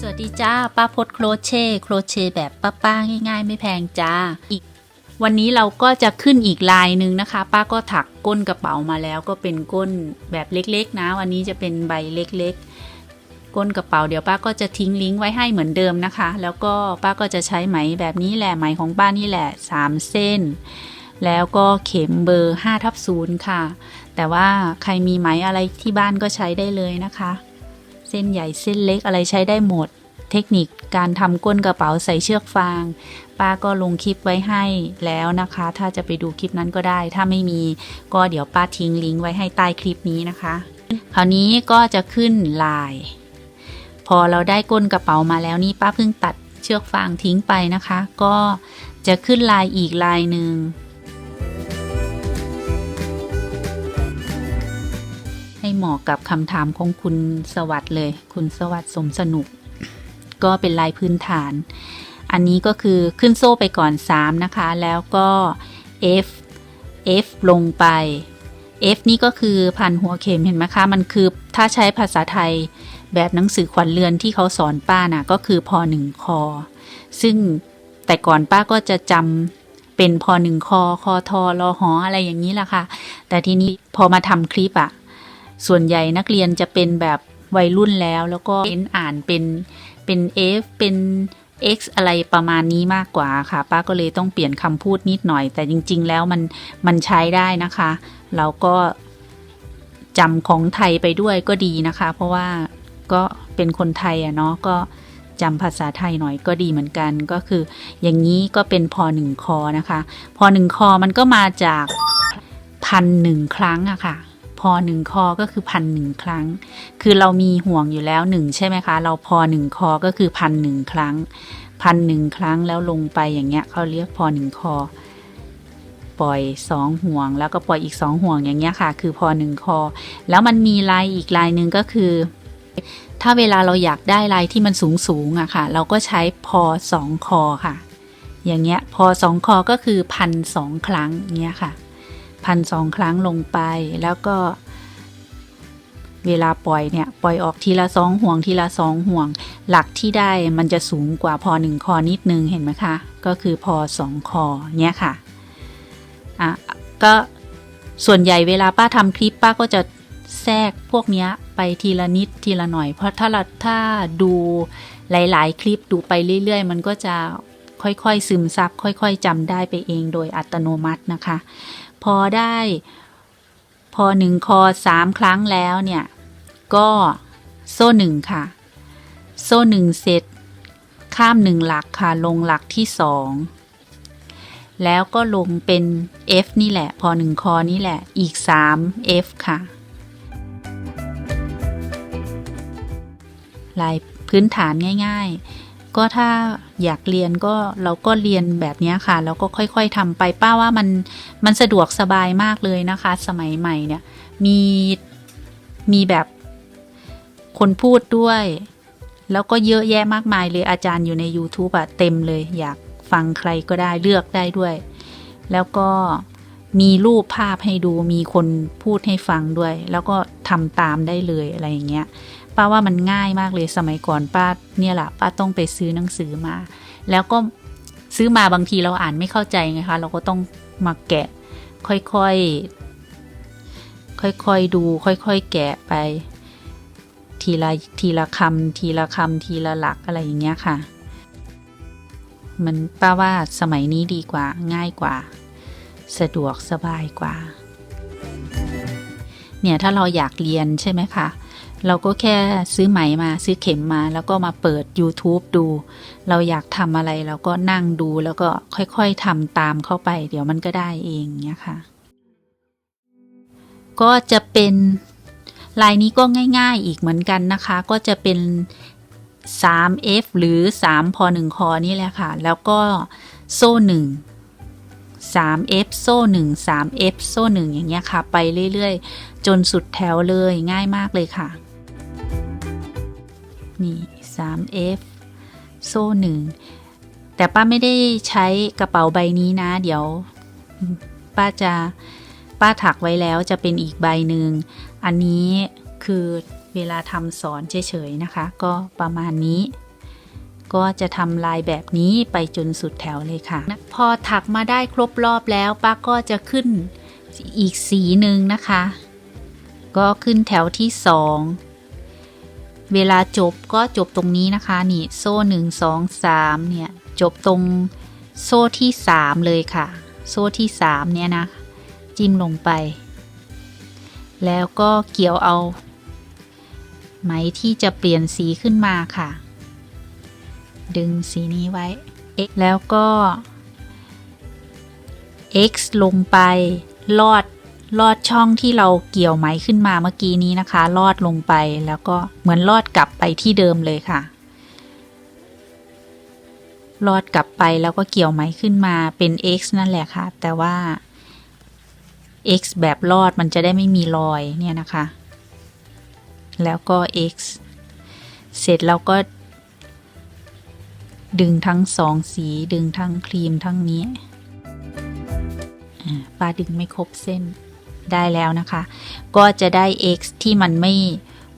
สวัสดีจ้าป้าพดโครเช่โครเช่แบบป้าๆง่าย ๆ ไม่แพงจ้าอีก วันนี้เราก็จะขึ้นอีกลายหนึ่งนะคะ ป้าก็ถักก้นกระเป๋ามาแล้วก็เป็นก้นแบบเล็กๆ นะ วันนี้จะเป็นใบเล็กๆ ก้นกระเป๋าเดี๋ยวป้าก็จะทิ้งลิงก์ไว้ให้เหมือนเดิมนะคะ แล้วก็ป้าก็จะใช้ไหมแบบนี้แหละไหมของป้านี่แหละ 3 เส้น แล้วก็เข็มเบอร์5ทับ0ค่ะ แต่ว่าใครมีไหมอะไรที่บ้านก็ใช้ได้เลยนะคะ เส้นใหญ่เส้นเล็กอะไรใช้ได้หมด เทคนิคการทำก้นกระเป๋าใส่เชือกฟาง ป้าก็ลงคลิปไว้ให้แล้วนะคะ ถ้าจะไปดูคลิปนั้นก็ได้ ถ้าไม่มีก็เดี๋ยวป้าทิ้งลิงก์ไว้ให้ใต้คลิปนี้นะคะ คราวนี้ก็จะขึ้นลาย พอเราได้ก้นกระเป๋ามาแล้วนี่ป้าเพิ่งตัดเชือกฟางทิ้งไปนะคะ ก็จะขึ้นลายอีกลายหนึ่ง เหมาะกับคำถามของคุณสวัสด์เลย คุณสวัสด์สมสนุก ก็เป็นลายพื้นฐาน อันนี้ก็คือขึ้นโซ่ไปก่อน 3 นะคะ แล้วก็ F F ลงไป F นี่ก็คือพันหัวเข็มเห็นไหมคะ มันคือถ้าใช้ภาษาไทยแบบหนังสือขวัญเรือนที่เขาสอนป้านะก็คือพอหนึ่งคอ ซึ่งแต่ก่อนป้าก็จะจำเป็นพอหนึ่งคอคอทอรอหออะไรอย่างนี้แหละค่ะ แต่ทีนี้พอมาทำคลิปอะ ส่วนใหญ่นักเรียนจะเป็นแบบวัยรุ่นแล้ว แล้วก็เอ็นอ่านเป็นเป็น F เป็น X อะไรประมาณนี้มากกว่าค่ะ ป้าก็เลยต้องเปลี่ยนคำพูดนิดหน่อย แต่จริง ๆ แล้วมันมันใช้ได้นะคะ เราก็จำของไทยไปด้วยก็ดีนะคะ เพราะว่าก็เป็นคนไทยอะเนาะก็จำภาษาไทยหน่อยก็ดีเหมือนกัน ก็คือ อย่างนี้ก็เป็นพอหนึ่งคอนะคะ พอหนึ่งคอมันก็มาจากพันหนึ่งครั้งอะค่ะ หนึ่งคอก็คือพันหนึ่งครั้ง คือเรามีห่วงอยู่แล้วหนึ่งใช่ไหมคะ เราพอหนึ่งคอก็คือพันหนึ่งครั้งพันหนึ่งครั้งแล้วลงไปอย่างเงี้ยเขาเรียกพอหนึ่งคอ ปล่อยสองห่วง แล้วก็ปล่อยอีกสองห่วงอย่างเงี้ยค่ะ คือพอหนึ่งคอ แล้วมันมีลายอีกลายหนึ่งก็คือ ถ้าเวลาเราอยากได้ลายที่มันสูงสูงๆอะค่ะ เราก็ใช้พอสองคอค่ะ อย่างเงี้ยพอสองคอก็คือพันสองครั้งเงี้ยค่ะ พันสองครั้งลงไป แล้วก็ เวลาปล่อยเนี่ย ปล่อยออกทีละสองห่วงทีละสองห่วง หลักที่ได้มันจะสูงกว่าพอหนึ่งคอนิดนึงเห็นไหมคะ ก็คือพอสองคอเนี้ยค่ะอะก็ส่วนใหญ่เวลาป้าทำคลิปป้าก็จะแทรกพวกเนี้ยไปทีละนิดทีละหน่อย เพราะถ้าเราถ้าดูหลาย ๆ คลิปดูไปเรื่อย ๆ มันก็จะค่อย ๆ ซึมซับค่อย ๆจำได้ไปเองโดยอัตโนมัตินะคะ พอได้ พอหนึ่งคอสามครั้งแล้วเนี่ย ก็โซ่หนึ่งค่ะ โซ่หนึ่งเสร็จ ข้ามหนึ่งหลักค่ะ ลงหลักที่สองแล้วก็ลงเป็น F นี่แหละ พอหนึ่งคอนี่แหละ อีก 3 F ค่ะ ลายพื้นฐานง่าย ๆ ก็ถ้าอยากเรียนก็เราก็เรียนแบบนี้ค่ะ แล้วก็ค่อยๆทำไปป้าว่ามันมันสะดวกสบายมากเลยนะคะ สมัยใหม่เนี่ย มีมีแบบคนพูดด้วย แล้วก็เยอะแยะมากมายเลยอาจารย์อยู่ใน YouTube อะเต็มเลย อยากฟังใครก็ได้เลือกได้ด้วย แล้วก็มีรูปภาพให้ดูมีคนพูดให้ฟังด้วย แล้วก็ทำตามได้เลยอะไรอย่างเงี้ย ป้าว่ามันง่ายมากเลยสมัยก่อนป้าเนี่ยแหละป้าต้องไปซื้อหนังสือมา แล้วก็ซื้อมาบางทีเราอ่านไม่เข้าใจไงคะเราก็ต้องมาแกะ ค่อยๆค่อยๆดู ค่อยๆแกะไป ทีละทีละคำทีละคำทีละหลักอะไรอย่างเงี้ยค่ะ มันป้าว่าสมัยนี้ดีกว่าง่ายกว่า สะดวกสบายกว่าเนี่ยถ้าเราอยากเรียนใช่ไหมคะ เราก็แค่ซื้อไหมมาซื้อเข็มมา แล้วก็มาเปิด YouTube ดู เราอยากทำอะไรเราก็นั่งดูแล้วก็ค่อยๆทำตามเข้าไป เดี๋ยวมันก็ได้เองเนี่ยค่ะ ก็จะเป็นลายนี้ก็ง่ายๆอีกเหมือนกันนะคะ ก็จะเป็น 3F หรือ 3 พอ1คอนี่แหละค่ะ แล้วก็โซ่1 3F โซ่1 3F โซ่1อย่างเงี้ยค่ะ ไปเรื่อย ๆ จนสุดแถวเลยง่ายมากเลยค่ะ นี่ 3F โซ่1แต่ป้าไม่ได้ใช้กระเป๋าใบนี้นะ เดี๋ยว ป้าจะป้าถักไว้แล้วจะเป็นอีกใบหนึ่ง อันนี้คือเวลาทำสอนเฉยๆนะคะ ก็ประมาณนี้ ก็จะทำลายแบบนี้ไปจนสุดแถวเลยค่ะ พอถักมาได้ครบรอบแล้ว ป้าก็จะขึ้นอีกสีหนึ่งนะคะ ก็ขึ้นแถวที่สอง เวลาจบก็จบตรงนี้นะคะ นี่โซ่หนึ่งสองสามเนี่ย จบตรงโซ่ที่สามเลยค่ะ โซ่ที่สามเนี่ยนะ จิ้มลงไป แล้วก็เกี่ยวเอา ไหมที่จะเปลี่ยนสีขึ้นมาค่ะ ดึงสีนี้ไว้ X แล้วก็ x ลงไปลอด ลอดช่องที่เราเกี่ยวไหมขึ้นมาเมื่อกี้นี้นะคะ ลอดลงไปแล้วก็เหมือนลอดกลับไปที่เดิมเลยค่ะ ลอดกลับไปแล้วก็เกี่ยวไหมขึ้นมาเป็น x นั่นแหละค่ะ แต่ว่า x แบบลอดมันจะได้ไม่มีรอยเนี่ยนะคะ แล้วก็ x เสร็จแล้วก็ดึงทั้งสองสีดึงทั้งครีมทั้งนี้อ่าปาดึงไม่ครบเส้น ได้แล้วนะคะ ก็จะได้ x ที่มันไม่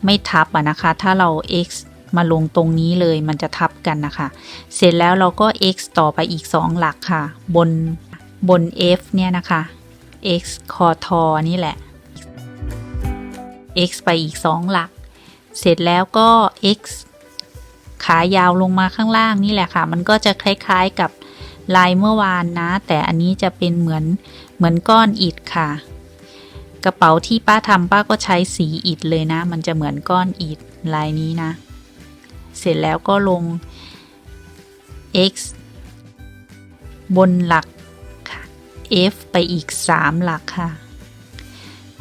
ไม่ทับอะนะคะ ถ้าเรา x มาลงตรงนี้เลยมันจะทับกันนะคะ เสร็จแล้วเราก็ x ต่อไปอีก 2 หลักค่ะ บนบน f เนี่ยนะคะ x คอทอนี่แหละ x ไปอีก 2 หลัก เสร็จแล้วก็ x ขายาวลงมาข้างล่างนี่แหละค่ะ มันก็จะคล้ายๆกับลายเมื่อวานนะ แต่อันนี้จะเป็นเหมือนเหมือนก้อนอิฐค่ะ กระเป๋าที่ป้าทำป้าก็ใช้สีอิฐเลยนะ มันจะเหมือนก้อนอิฐลายนี้นะ เสร็จแล้วก็ลง x บนหลักค่ะ f ไปอีก 3 หลักค่ะ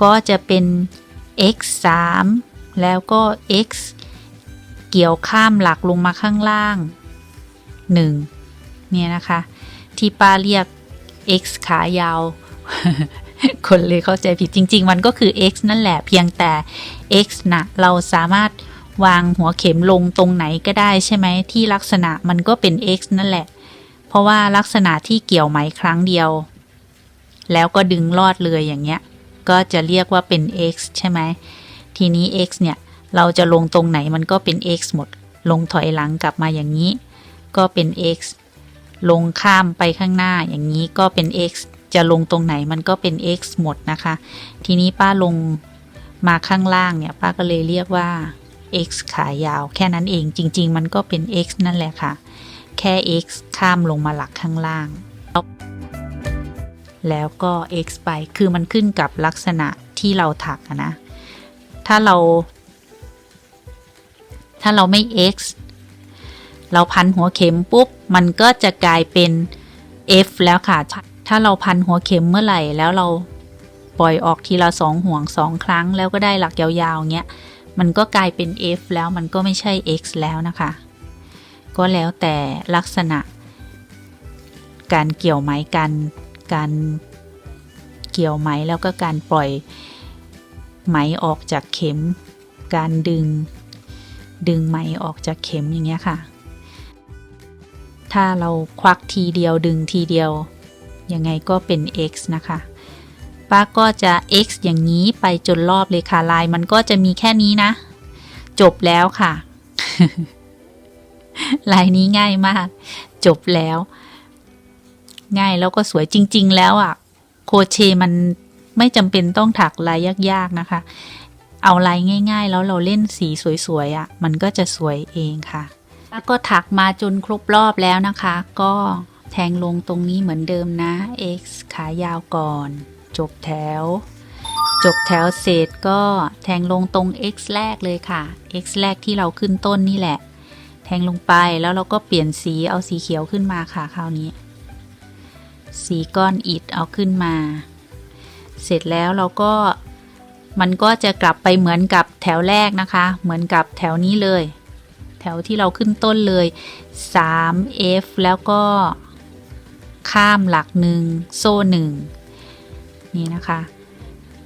ก็จะเป็น x 3แล้วก็ x เกี่ยวข้ามหลักลงมาข้างล่าง 1 เนี่ยนะคะ ที่ป้าเรียก x ขายาว คนเลยเข้าใจผิดจริง ๆ มันก็คือ x นั่นแหละเพียงแต่ x นะเราสามารถวางหัวเข็มลงตรงไหนก็ได้ใช่ไหมที่ลักษณะมันก็เป็น x นั่นแหละ เพราะว่าลักษณะที่เกี่ยวไหมครั้งเดียว แล้วก็ดึงลอดเลยอย่างเงี้ย ก็จะเรียกว่าเป็น x ใช่ไหมทีนี้ x เนี่ยเราจะลงตรงไหนมันก็เป็น x หมด ลงถอยหลังกลับมาอย่างนี้ ก็เป็น x ลงข้ามไปข้างหน้าอย่างนี้ก็เป็น x จะลงตรงไหนมันก็เป็น x หมดนะคะ ทีนี้ป้าลงมาข้างล่างเนี่ย ป้าก็เลยเรียกว่า x ขายาว แค่นั้นเองจริง ๆ มันก็เป็น x นั่นแหละค่ะ แค่ x ข้ามลงมาหลักข้างล่าง แล้วก็ x ไปคือมันขึ้นกับลักษณะที่เราถักนะ ถ้าเรา ถ้าเราไม่ x เราพันหัวเข็มปุ๊บ มันก็จะกลายเป็น f แล้วค่ะ ถ้าเราพันหัวเข็มเมื่อไหร่ แล้วเราปล่อยออกทีละสองห่วงสองครั้ง แล้วก็ได้หลักยาวๆเงี้ย มันก็กลายเป็น f แล้วมันก็ไม่ใช่ x แล้วนะคะ ก็แล้วแต่ลักษณะ การเกี่ยวไหมการการเกี่ยวไหมแล้วก็การปล่อยไหมออกจากเข็ม การดึง ดึงไหมออกจากเข็มอย่างเงี้ยค่ะ ถ้าเราควักทีเดียวดึงทีเดียว ยังไงก็เป็น x นะคะป้าก็จะ x อย่างนี้ไปจนรอบเลยค่ะลายมันก็จะมีแค่นี้นะ จบแล้วค่ะ ลายนี้ง่ายมาก จบแล้ว ง่ายแล้วก็สวยจริง ๆ แล้วอะ โครเชมันไม่จำเป็นต้องถักลายยากๆนะคะ เอาลายง่าย ๆ แล้วเราเล่นสีสวยๆอะ มันก็จะสวยเองค่ะ แล้วก็ถักมาจนครบรอบแล้วนะคะ ก็ แทงลงตรงนี้เหมือนเดิมนะ x ขายาวก่อน จบแถว จบแถวเสร็จก็แทงลงตรง x แรกเลยค่ะ x แรกที่เราขึ้นต้นนี่แหละ แทงลงไปแล้วเราก็เปลี่ยนสีเอาสีเขียวขึ้นมาค่ะคราวนี้ สีก้อนอิฐเอาขึ้นมา เสร็จแล้วเราก็มันก็จะกลับไปเหมือนกับแถวแรกนะคะ เหมือนกับแถวนี้เลย แถวที่เราขึ้นต้นเลย 3f แล้วก็ ข้ามหลักหนึ่งโซ่หนึ่งนี่นะคะ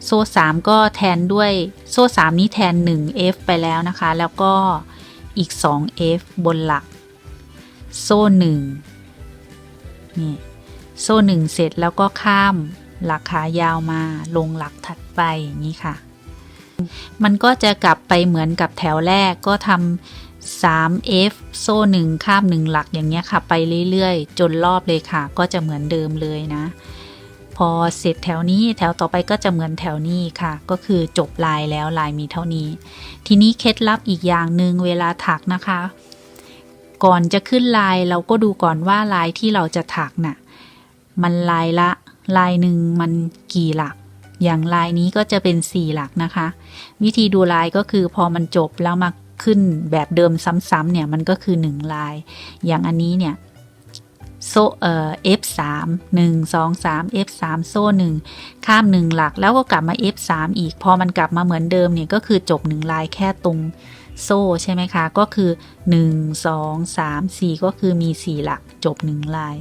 โซ่3ก็แทนด้วยโซ่3นี้แทน 1f ไปแล้วนะคะ แล้วก็อีก 2f บนหลัก โซ่1นี่โซ่หนึ่งเสร็จแล้วก็ข้ามหลักขายาวมาลงหลักถัดไปอย่างนี้ค่ะ มันก็จะกลับไปเหมือนกับแถวแรกก็ทำ 3F โซ่หนึ่งข้ามหนึ่งหลักอย่างเงี้ยค่ะ ไปเรื่อยๆ จนรอบเลยค่ะ ก็จะเหมือนเดิมเลยนะ พอเสร็จแถวนี้แถวต่อไปก็จะเหมือนแถวนี้ค่ะ ก็คือจบลายแล้วลายมีเท่านี้ ทีนี้เคล็ดลับอีกอย่างหนึ่งเวลาถักนะคะ ก่อนจะขึ้นลายเราก็ดูก่อนว่าลายที่เราจะถักน่ะมันลายละ ลายหนึ่งมันกี่หลักอย่างลายนี้ก็จะเป็นสี่หลักนะคะ วิธีดูลายก็คือพอมันจบแล้วมา ขึ้นแบบเดิมซ้ำๆเนี่ยมันก็คือหนึ่งลาย อย่างอันนี้เนี่ยโซเอ่อ F3 1 2 3 F3 โซ่หนึ่งข้ามหนึ่งหลักแล้วก็กลับมา F3 อีก พอมันกลับมาเหมือนเดิมเนี่ยก็คือจบหนึ่งลายแค่ตรงโซ่ใช่ไหมคะ ก็คือ 1 2 3 4 ก็คือมี 4 หลักจบหนึ่งลาย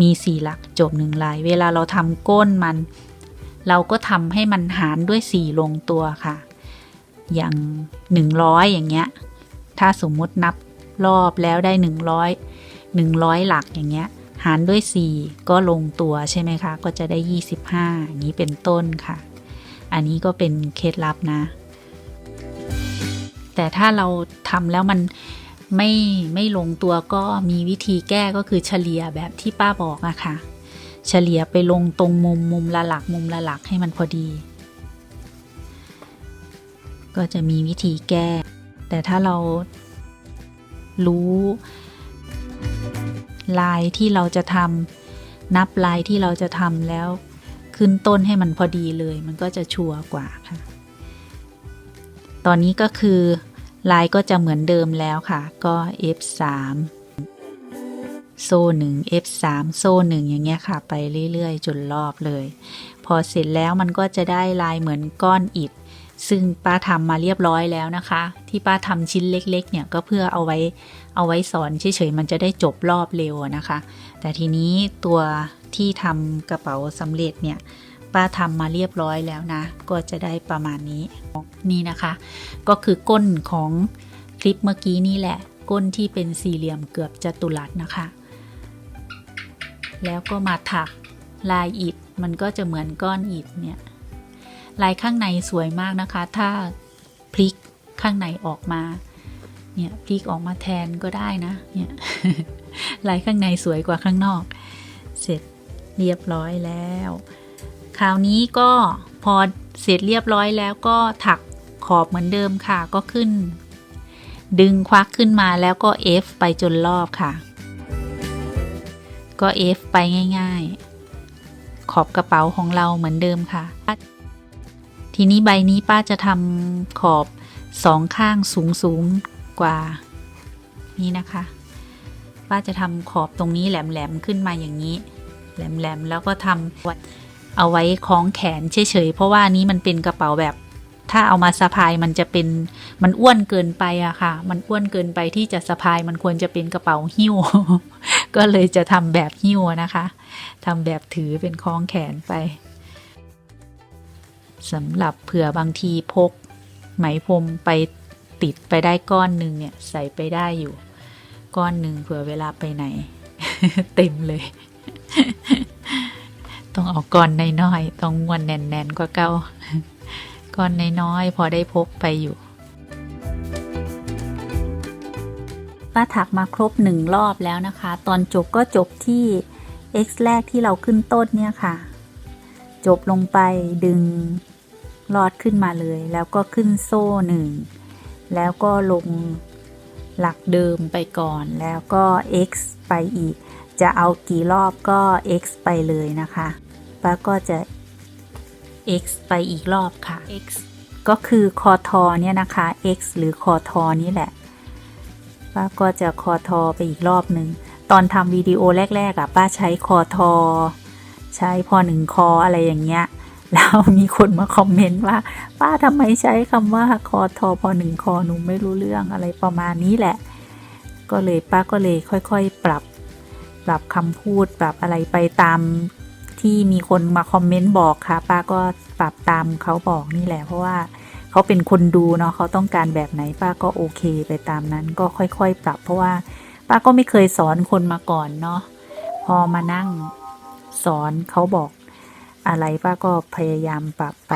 มี 4 หลักจบหนึ่งลาย เวลาเราทำก้นมัน เราก็ทำให้มันหารด้วย 4 ลงตัวค่ะ อย่าง 100 อย่างเงี้ย ถ้าสมมุตินับรอบแล้วได้ 100 100 หลักอย่างเงี้ย หารด้วย 4 ก็ลงตัวใช่ไหมคะ ก็จะได้ 25 อย่างนี้เป็นต้นค่ะ อันนี้ก็เป็นเคล็ดลับนะ แต่ถ้าเราทำแล้วมันไม่ไม่ลงตัวก็มีวิธีแก้ก็คือเฉลี่ยแบบที่ป้าบอกอะค่ะ เฉลี่ยไปลงตรงมุมมุมละหลักมุมละหลักให้มันพอดี ก็จะมีวิธีแก้ แต่ถ้าเรารู้ลายที่เราจะทำนับลายที่เราจะทำแล้วขึ้นต้นให้มันพอดีเลย มันก็จะชัวร์กว่าค่ะ ตอนนี้ก็คือลายก็จะเหมือนเดิมแล้วค่ะ ก็ F3 โซ่หนึ่ง F3 โซ่หนึ่งอย่างเงี้ยค่ะ ไปเรื่อยๆ จนรอบเลย พอเสร็จแล้วมันก็จะได้ลายเหมือนก้อนอิฐ ซึ่งป้าทำมาเรียบร้อยแล้วนะคะ ที่ป้าทำชิ้นเล็ก ๆ เนี่ยก็เพื่อเอาไว้เอาไว้สอนเฉยๆมันจะได้จบรอบเร็วนะคะ แต่ทีนี้ตัวที่ทำกระเป๋าสำเร็จเนี่ยป้าทำมาเรียบร้อยแล้วนะ ก็จะได้ประมาณนี้นี่นะคะ ก็คือก้นของคลิปเมื่อกี้นี่แหละ ก้นที่เป็นสี่เหลี่ยมเกือบจัตุรัสนะคะ แล้วก็มาถักลายอิฐมันก็จะเหมือนก้อนอิฐเนี่ย ลายข้างในสวยมากนะคะ ถ้าพลิกข้างในออกมา เนี่ยพลิกออกมาแทนก็ได้นะ เนี่ยลายข้างในสวยกว่าข้างนอก เสร็จเรียบร้อยแล้ว คราวนี้ก็พอเสร็จเรียบร้อยแล้วก็ถักขอบเหมือนเดิมค่ะ ก็ขึ้น ดึงควักขึ้นมาแล้วก็ F ไปจนรอบค่ะ ก็ F ไปง่าย ๆ ขอบกระเป๋าของเราเหมือนเดิมค่ะ ทีนี้ใบนี้ป้าจะทำขอบสองข้างสูงสูงๆกว่านี่นะคะ ป้าจะทำขอบตรงนี้แหลมๆขึ้นมาอย่างนี้ แหลมๆแล้วก็ทำเอาไว้คล้องแขนเฉยๆเพราะว่านนี้มันเป็นกระเป๋าแบบ ถ้าเอามาสะพายมันจะเป็นมันอ้วนเกินไปอะค่ะ มันอ้วนเกินไปที่จะสะพายมันควรจะเป็นกระเป๋าหิ้ว ก็เลยจะทำแบบหิ้วนะคะทำแบบถือเป็นคล้องแขนไป สำหรับเผื่อบางทีพก ไหมพรมไปติดไปได้ก้อนหนึ่งเนี่ยใส่ไปได้อยู่ ก้อนหนึ่งเผื่อเวลาไปไหน เต็มเลย ต้องเอาก้อนน้อยๆต้องม้วนแน่นๆกว่าเก้าก้อนน้อยๆพอได้พกไปอยู่ป้าถักมาครบหนึ่งรอบแล้วนะคะ ตอนจบก็จบที่ x แรกที่เราขึ้นต้นเนี่ยค่ะ จบลงไปดึง ลอดขึ้นมาเลย แล้วก็ขึ้นโซ่หนึ่งแล้วก็ลงหลักเดิมไปก่อน แล้วก็ x ไปอีก จะเอากี่รอบก็ x ไปเลยนะคะป้าก็จะ x ไปอีกรอบค่ะ x ก็คือคอทอเนี่ยนะคะ x หรือคอทอนี่แหละป้าก็จะคอทอไปอีกรอบหนึ่ง ตอนทำวิดีโอแรกๆอะป้าใช้คอทอ ใช้พอหนึ่งคออะไรอย่างเงี้ย แล้วมีคนมาคอมเมนต์ว่า ป้าทำไมใช้คำว่าคอทอพอหนึ่งคอหนูไม่รู้เรื่องอะไรประมาณนี้แหละ ก็เลยป้าก็เลยค่อยๆ ปรับ ปรับคำพูดปรับอะไรไปตามที่มีคนมาคอมเมนต์บอกค่ะ ป้าก็ปรับตามเขาบอกนี่แหละ เพราะว่าเขาเป็นคนดูเนาะเขาต้องการแบบไหนป้าก็โอเคไปตามนั้นก็ค่อยๆ ปรับ เพราะว่าป้าก็ไม่เคยสอนคนมาก่อนเนาะพอมานั่งสอนเขาบอก อะไรป้าก็พยายามปรับไป